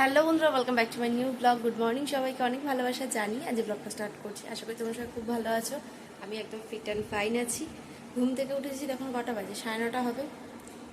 Hello বন্ধুরা welcome back to my new blog good morning সবাইকে অনেক ভালোবাসা জানি আজ ব্লগটা স্টার্ট করছি। আশা করি তোমরা সবাই খুব ভালো আছো। আমি একদম ফিট অ্যান্ড ফাইন আছি। ঘুম থেকে উঠেছি তখন কটা বাজে, সাড়ে নটা হবে।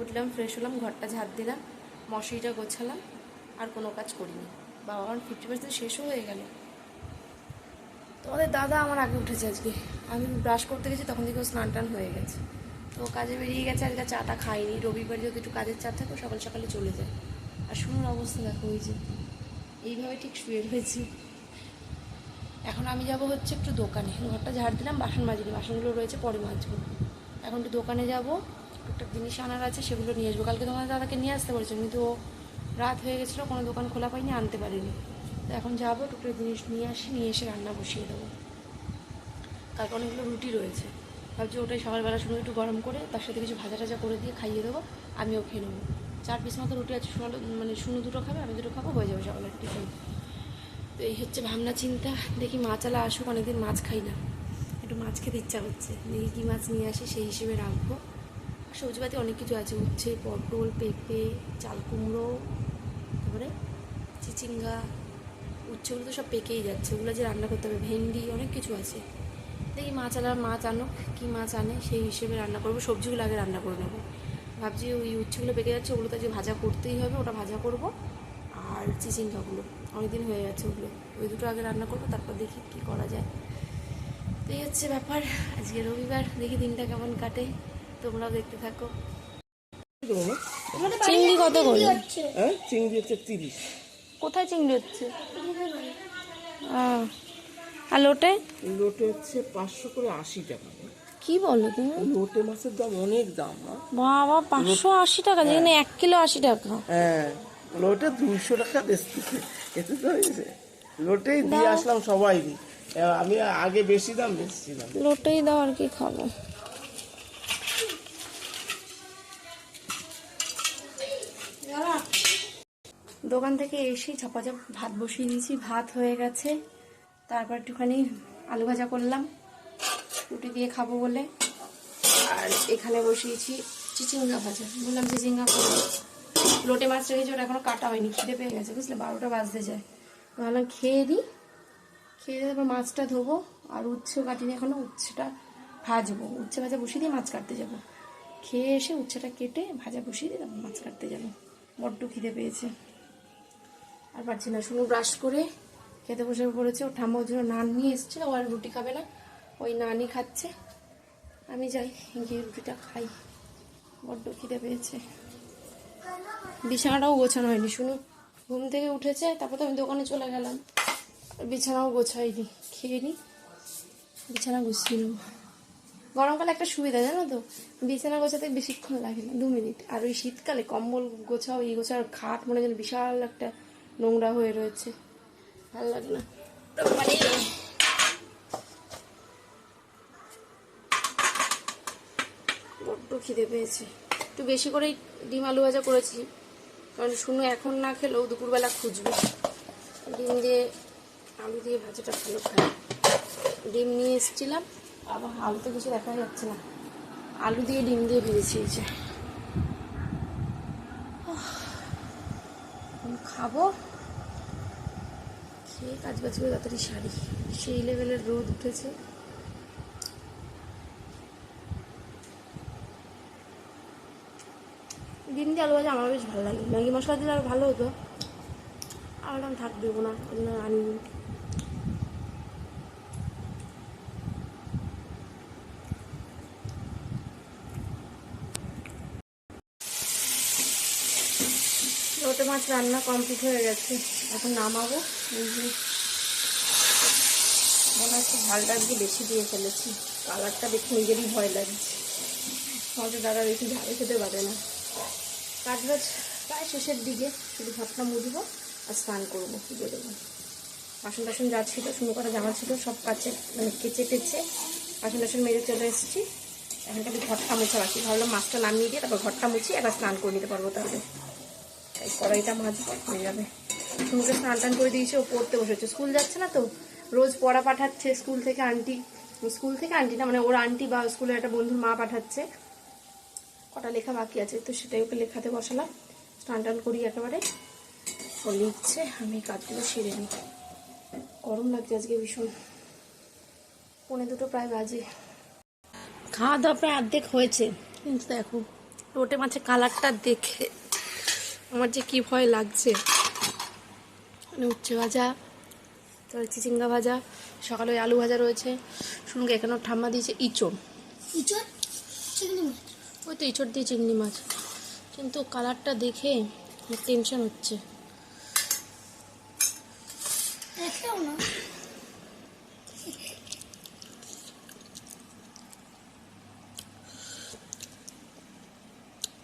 উঠলাম ফ্রেশ হলাম, ঘরটা ঝাড় দিলাম, মশারিটা গোছালাম, আর কোনো কাজ করিনি। বাবা আমার ফিফটি পার্সেন্ট শেষও হয়ে গেল। তোমাদের দাদা আমার আগে উঠেছে আজকে। আমি ব্রাশ করতে গেছি, তখন থেকে স্নান টান হয়ে গেছে। তো কাজে বেরিয়ে গেছে, আজকে চাটা খাইনি। রবিবার যদি একটু কাজের চাপ থাকে সকাল সকালে চলে যায়। আর শুনুন অবস্থা দেখো, ওই যে এইভাবে ঠিক শুয়ে রয়েছি। এখন আমি যাব হচ্ছে একটু দোকানে। ঘরটা ঝাড় দিলাম, বাসন মাজিনি বাসনগুলো রয়েছে, পরে মাজবো। এখন একটু দোকানে যাব। একটা জিনিস আনার আছে, সেগুলো নিয়ে আসব। কালকে তোমার দাদাকে নিয়ে আসতে বলেছিলাম কিন্তু ও রাত হয়ে গেছিল, কোনো দোকান খোলা পাইনি, আনতে পারিনি। তো এখন যাব, টুকরো জিনিস নিয়ে আসি, নিয়ে এসে রান্না বসিয়ে দেবো। কালকে অনেকগুলো রুটি রয়েছে। ভাবছি ওটাই সকালবেলা শুনে একটু গরম করে, তার সাথে কিছু ভাজা টাজা করে দিয়ে খাইয়ে দেবো, আমিও খেয়ে নেব। চার পিস মতো রুটি আছে মানে শুনো দুটো খাবে, আমি দুটো খাব, হয়ে যাবে সকালের টিফিন। তো এই হচ্ছে ভাবনা চিন্তা, দেখি মাছ আলা আসুক, অনেকদিন মাছ খাই না। একটু মাছ খেতে ইচ্ছা হচ্ছে দেখি কী মাছ নিয়ে আসি, সেই হিসেবে রাখব। আর সবজিপাতি অনেক কিছু আছে, উচ্ছে, পটল, পেঁপে, চাল কুমড়ো, তারপরে চিচিঙ্গা উচ্ছেগুলো তো সব পেকেই যাচ্ছে। ওগুলো যে রান্না করতে হবে, ভেন্ডি, অনেক কিছু আছে। দেখি মাছ আনার মাছ আনুক, কী মাছ আনে, সেই হিসেবে রান্না করব। সবজিগুলো আগে রান্না করে নেব। ভাবছি ওই উচ্ছেগুলো পেকে যাচ্ছে ওগুলো তো যে ভাজা করতেই হবে ওটা ভাজা করব। আর চিচিঙ্গাগুলো অনেকদিন হয়ে গেছে ওগুলো। ওই দুটো আগে রান্না করব তারপর দেখি কী করা যায়। তো এই হচ্ছে ব্যাপার আজকে রবিবার দেখি দিনটা কেমন কাটে তোমরাও দেখতে থাকো। চিংড়ি কত করে? হ্যাঁ চিংড়ি হচ্ছে তিরিশ। কোথায় চিংড়ি হচ্ছে? আর লোটে? লোটে হচ্ছে পাঁচশো করে আশি টাকা। কি বলো তুমি? লোটে মাছের দাম অনেক দাম না বাবা পাঁচশো আশি টাকা যেখানে এক কিলো আশি টাকা। হ্যাঁ লোটে দুইশো টাকা বেচতেছে এতে তো হয়েছে লোটেই দিয়ে আসলাম সবাই। দিই আমি আগে বেশি দাম বেচছিলাম। লোটেই দাও আর কি খাব। দোকান থেকে এসেই ঝপাঝপ ভাত বসিয়ে দিয়েছি ভাত হয়ে গেছে। তারপর একটুখানি আলু ভাজা করলাম। রুটি দিয়ে খাব বলে। আর এখানে বসিয়েছি চিচিঙ্গা ভাজা। বললাম চিচিঙ্গা করব লোটে মাছ রেখেছি, ওটা এখনও কাটা হয়নি, খিদে পেয়ে গেছে, বুঝলে? বারোটা বাজতে যায়। ভাবলাম খেয়ে দিই খেয়ে দিয়ে তারপর মাছটা ধোবো, আর উচ্ছেও কাটিনি, এখনও উচ্ছেটা ভাজবো। উচ্ছে ভাজা বসিয়ে দিয়ে মাছ কাটতে যাব। খেয়ে এসে উচ্ছেটা কেটে ভাজা বসিয়ে দিয়ে তারপর মাছ কাটতে যাব। বড্ড খিদে পেয়েছে। আর পারছি না, শুনো ব্রাশ করে খেতে বসে পড়েছে। ও ঠাম্মা ওর জন্য নান নিয়ে এসছে ও আর রুটি খাবে না। ওই নানি খাচ্ছে। আমি যাই, গিয়ে রুটিটা খাই। বড্ড খিদে পেয়েছে। বিছানাটাও গোছানো হয়নি, শুনো। ঘুম থেকে উঠেছে, তারপর তো আমি দোকানে চলে গেলাম। বিছানাও গোছাইনি, খেয়ে নি। বিছানা গুছিয়ে নেব। গরমকালে একটা সুবিধা, জানো তো? বিছানা গোছাতে বেশিক্ষণ লাগে না, দু মিনিট। আর ওই শীতকালে কম্বল গোছাও এই গোছাও খাট মনে যেন বিশাল একটা নোংরা হয়ে রয়েছে। ভালো লাগে না। মানে বড্ড খিদে পেয়েছে। একটু বেশি করেই ডিম আলু ভাজা করেছি। কারণ শুনো এখন না খেলেও দুপুরবেলা খুঁজবে। ডিম দিয়ে আলু দিয়ে ভাজাটা ভালো খায়। ডিম নিয়ে এসেছিলাম, আবার আলু তো কিছু দেখা যাচ্ছে না। আলু দিয়ে ডিম দিয়ে ভেজেছি এই যে। খাব। খেয়ে কাজ বাজ করে তাড়াতাড়ি সারি। সেই লেভেলের রোদ উঠেছে। ডিম দিয়ে আলু ভাজা আমার বেশ ভালো লাগে। ম্যাগি মশলা দিলে আরও ভালো হতো। আর আমি থাক দেবো না ওই আনিনি লোটে মাছ রান্না কমপ্লিট হয়ে গেছে। এখন নামাবো। মনে হচ্ছে ঝালটা আজকে বেশি দিয়ে ফেলেছি। কালারটা দেখে নিজেরই ভয় লাগছে। আমাদের দাদা বেশি ঝালে খেতে পারে না। কাজ প্রায় শেষের দিকে শুধু ভাতটা মুছবো আর স্নান করব পুজো দেবো বাসন টাসন যা ছিল শুনো করা জামা ছিল, সব কাছে মানে কেচে টেচে বাসন টাসন মেরে চলে এসেছি। এখন খালি ঘরটা মুছা বাকি। ভাবলাম মাছটা নামিয়ে দিয়ে তারপর ঘরটা মুছি এবার স্নান করে নিতে পারব তাহলে। কড়াইটা মাজবো হয়ে যাবে। শুনুকে স্নান টান করে দিয়েছে, ও পড়তে বসেছে। স্কুল যাচ্ছে না তো? রোজ পড়া পাঠাচ্ছে স্কুল থেকে আন্টি। স্কুল থেকে আন্টি না মানে ওর আন্টি বা স্কুলের একটা বন্ধুর মা পাঠাচ্ছে। কটা লেখা বাকি আছে তো সেটাই ওকে লেখাতে বসালাম। স্নান টান করি একেবারে। ও লিখছে আমি কাজগুলো সেরে নিই। গরম লাগছে আজকে ভীষণ। পৌনে দুটো প্রায় বাজে। খাওয়া দাওয়া প্রায় অর্ধেক হয়েছে। কিন্তু দেখো রোটে মাছের কালারটা দেখে আমার যে কি ভয় লাগছে। মানে উচ্ছে ভাজা তারপরে চিচিঙ্গা ভাজা সকালে ওই আলু ভাজা রয়েছে। শুনকে এখানেও ঠাম্মা দিয়েছে ইঁচড়। ইঁচড়? ওই তো ইঁচড় দিয়ে চিংড়ি মাছ। কিন্তু কালারটা দেখে টেনশন হচ্ছে।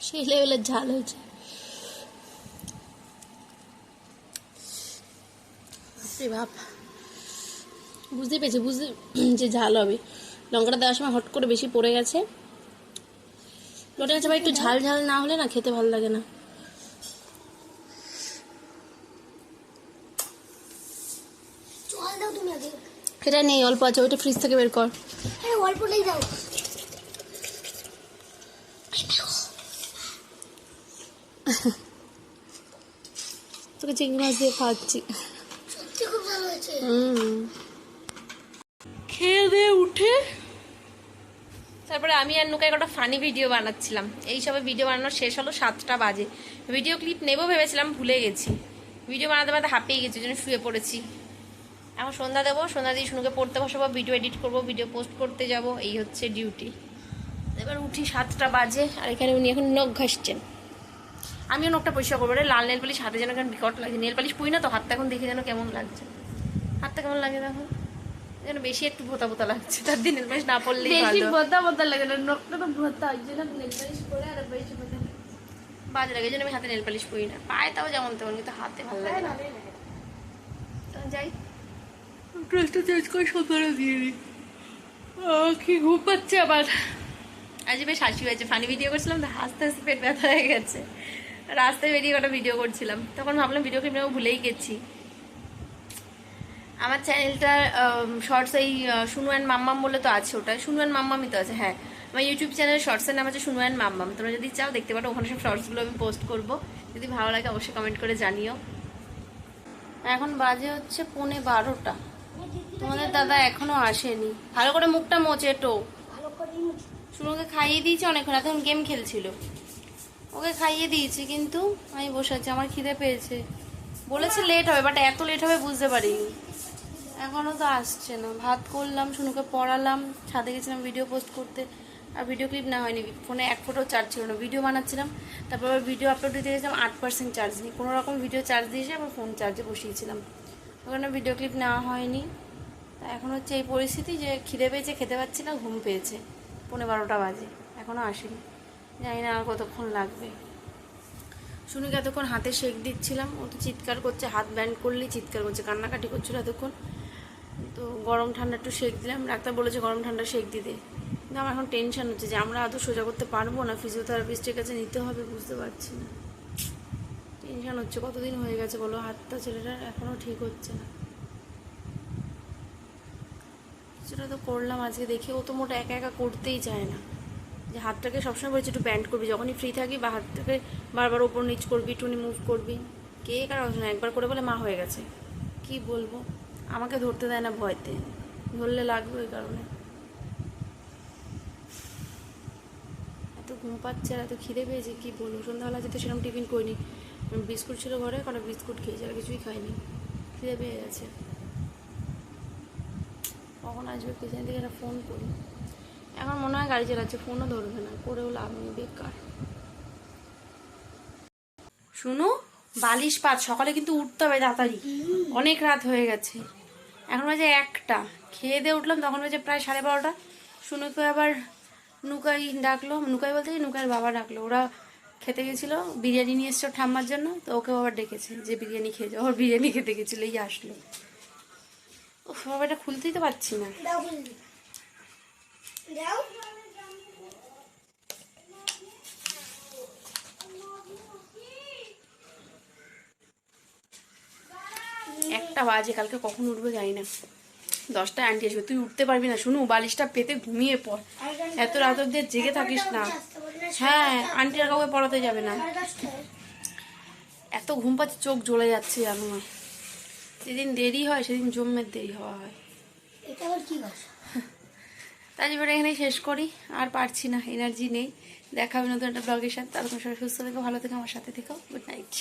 সেই লেভেলের ঝাল হয়েছে। বাপ। বুঝতে পেরেছি বুঝতে যে ঝাল হবে। লঙ্কাটা দেওয়ার সময় হট করে বেশি পড়ে গেছে। লোটে গেছে ভাই একটু ঝাল ঝাল না হলে না খেতে ভালো লাগে না। জল দাও তুমি আগে। এটা নেই অল্প আছে ওইটা ফ্রিজ থেকে বের কর। অল্পটাই দাও। তোকে চিংড়ি মাছ দিয়ে খাওয়াচ্ছি। হুম। খেয়ে দিয়ে উঠে তারপরে আমি আর নুকাই একটা ফানি ভিডিও বানাচ্ছিলাম। এই সবে ভিডিও বানানো শেষ হলো সাতটা বাজে। ভিডিও ক্লিপ নেব ভেবেছিলাম, ভুলে গেছি। ভিডিও বানাতে বানাতে হাঁপিয়ে গেছি জন্য শুয়ে পড়েছি। এখন সন্ধ্যা দেবো, সন্ধ্যা দিয়ে শুনুকে পড়তে বসাবো ভিডিও এডিট করব ভিডিও পোস্ট করতে যাব, এই হচ্ছে ডিউটি এবার উঠি সাতটা বাজে, আর এখানে উনি এখন নখ ঘাসছেন। আমিও নখটা পরিষ্কার করব লাল নেল পালিশ, হাতে যেন কেমন বিকট লাগছে নেল পালিশ পুই না তো, হাতটা এখন দেখে যেন কেমন লাগছে। হাতটা কেমন লাগে দেখো। যেন বেশি একটু ভোতা ভোতা লাগছে তার দিন নেল পালিশ না পড়লেই বেশি ভোতা ভোতা লাগে না নখটা তো ভোতা ওই জন্য নেল পালিশ করে আর বেশি ভোতা বাজে লাগে জন্য আমি হাতে নেল পালিশ পরি না। পায়ে তাও যেমন তেমন কিন্তু হাতে ভালো লাগে না। তো যাই। ড্রেসটা চেঞ্জ করে সন্ধ্যাটা দিয়ে দিই। কি ঘুম পাচ্ছে আবার। আজ বেশ হাসি হয়েছে ফানি ভিডিও করছিলাম তো হাসতে হাসতে পেট ব্যথা হয়ে গেছে। রাস্তায় বেরিয়ে কটা ভিডিও করছিলাম তখন ভাবলাম ভিডিও ক্লিপ নেব ভুলেই গেছি। আমার চ্যানেলটা শর্টস এই শুনু অ্যান্ড মাম্মাম বলে তো আছে ওটা। শুনু অ্যান্ড মাম্মামই তো আছে হ্যাঁ। আমার ইউটিউব চ্যানেল শর্টসের নাম আছে শুনু অ্যান্ড মাম্মাম। তোমরা যদি চাও, দেখতে পারো, ওখানে সব শর্টসগুলো আমি পোস্ট করব। যদি ভালো লাগে, অবশ্যই কমেন্ট করে জানিও। এখন বাজে হচ্ছে পৌনে বারোটা। তোমাদের দাদা এখনও আসেনি। ভালো করে মুখটা মোচে টো শুনুকে খাইয়ে দিয়েছি অনেকক্ষণ, এখন গেম খেলছিল। ওকে খাইয়ে দিয়েছি, কিন্তু আমি বসে আছি, আমার খিদে পেয়েছে। বলেছে লেট হবে বাট এত লেট হবে বুঝতে পারিনি। এখনও তো আসছে না। ভাত করলাম শুনুকে পড়ালাম, ছাদে গেছিলাম ভিডিও পোস্ট করতে। আর ভিডিও ক্লিপ না হয়নি ফোনে এক ফোটো চার্জ ছিল না। ভিডিও বানাচ্ছিলাম, তারপর ভিডিও আপলোড দিতে গেছিলাম, আট পার্সেন্ট চার্জ নিই। কোনো রকম ভিডিও চার্জ দিয়েছে আবার ফোন চার্জে বসিয়েছিলাম। ওখানে ভিডিও ক্লিপ নেওয়া হয়নি। তা এখন হচ্ছে এই পরিস্থিতি যে খিদে পেয়েছে, খেতে পাচ্ছি না, ঘুম পেয়েছে। পৌনে বারোটা বাজে এখনও আসেনি। জানি না আর কতক্ষণ লাগবে। শুনুকে এতক্ষণ হাতে শেক দিচ্ছিলাম, ও তো চিৎকার করছে, হাত ব্যান্ড করলেই চিৎকার করছে, কান্নাকাটি করছিল এতক্ষণ। তো গরম ঠান্ডা একটু শেক দিলাম। ডাক্তার বলেছে গরম ঠান্ডা শেক দিতে। কিন্তু আমার এখন টেনশন হচ্ছে যে আমরা আদৌ সোজা করতে পারব না? ফিজিওথেরাপিস্টের কাছে নিতে হবে, বুঝতে পারছি না। টেনশন হচ্ছে, কতদিন হয়ে গেছে বলো? হাতটা ছেলেটার এখনও ঠিক হচ্ছে না। সেটা তো করলাম আজকে, দেখি ও তো মোটা একা একা করতেই চায় না। যে হাতটাকে সবসময় বলছি, একটু ব্যান্ড করবি। যখনই ফ্রি থাকি, বা হাতটাকে বারবার ওপর নিচ করবি টুনি মুভ করবি। কে কার অবস্থা একবার করে বলে মা হয়ে গেছে। কি বলব? আমাকে ধরতে দেয় না ভয়তে। ধরলে লাগবে ওই কারণে। এত ঘুম পাচ্ছে আর এত খিদে পেয়েছে, কি বলব? সন্ধ্যাবেলা যেতে সেরকম টিফিন করিনি। বিস্কুট ছিল ঘরে কটা বিস্কুট খেয়েছি আর কিছুই খাইনি। খিদে পেয়ে গেছে। কখন আসবে কে জানি, দেখে একটা ফোন করি। এখন মনে হয় গাড়ি চালাচ্ছে, ফোনও ধরবে না, করেও লাভ নেই, বেকার। শুনো, বালিশ পাত, সকালে কিন্তু উঠতে হবে তাড়াতাড়ি। অনেক রাত হয়ে গেছে। এখন বাজে একটা। খেয়ে দিয়ে উঠলাম, তখন বাজে প্রায় সাড়ে বারোটা। সুনুকে আবার নুকাই ডাকলো। নুকাই বলতে নুকাইয়ের বাবা ডাকলো। ওরা খেতে গেছিল, বিরিয়ানি নিয়ে এসছো ঠাম্মার জন্য, তো ওকে আবার ডেকেছে যে বিরিয়ানি খেয়ে যাও। ওর বিরিয়ানি খেতে গেছিল, এই আসলো। ও বাবা এটা খুলতেই তো পারছি না দাও বলবি দাও একটা বাজে কালকে কখন উঠবে জানি না। দশটায় আন্টি আসবে তুই উঠতে পারবি না শুনু বালিশটা পেতে ঘুমিয়ে পড়। এত রাত অব্দি জেগে থাকিস না। হ্যাঁ আন্টি আর কাউকে পড়াতে যাবে না। এত ঘুম পাচ্ছে চোখ জ্বলে যাচ্ছে জানো না। যেদিন দেরি হয় সেদিন জন্মের দেরি হওয়া হয়। এটা আবার কি তাই এবার এখানেই শেষ করি আর পারছি না এনার্জি নেই। দেখা হবে নতুন একটা ব্লগের সাথে। তারপর সবাই সুস্থ থেকো ভালো থেকো আমার সাথে থেকো। Good night